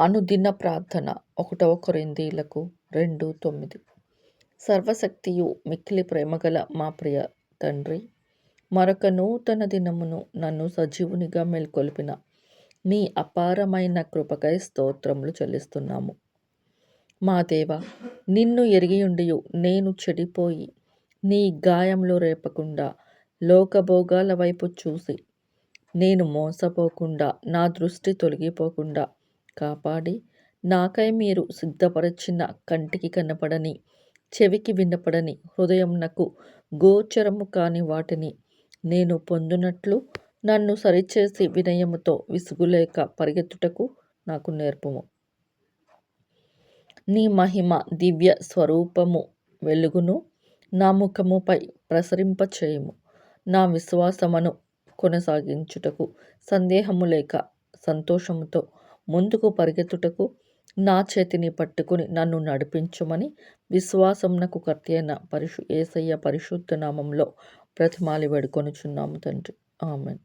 అనుదిన ప్రార్థన ఒకటవ కొరిందీలకు రెండు తొమ్మిది. సర్వశక్తియు మిక్కిలి ప్రేమగల మా ప్రియ తండ్రి మరొక నూతన దినమును నన్ను సజీవునిగా మేల్కొల్పిన మీ అపారమైన కృపకై స్తోత్రములు చెల్లిస్తున్నాము. మా దేవ నిన్ను ఎరిగియుండియు నేను చెడిపోయి నీ గాయంలో రేపకుండా లోకభోగాల వైపు చూసి నేను మోసపోకుండా నా దృష్టి తొలగిపోకుండా కాపాడి నాకై మీరు సిద్ధపరచిన కంటికి కనపడని చెవికి వినపడని హృదయంనకు గోచరము కాని వాటిని నేను పొందునట్లు నన్ను సరిచేసి వినయముతో విసుగులేక పరిగెత్తుటకు నాకు నేర్పుము. నీ మహిమ దివ్య స్వరూపము వెలుగును నా ముఖముపై ప్రసరింపచేయము. నా విశ్వాసమును కొనసాగించుటకు సందేహము లేక సంతోషముతో ముందుకు పరిగెత్తుటకు నా చేతిని పట్టుకుని నన్ను నడిపించుమని విశ్వాసంనకు కర్తి అయిన పరిశు ఏసయ్య పరిశుద్ధ నామంలో ప్రతిమాలి వేడుకొనుచున్నాము తండ్రి. ఆమెన్.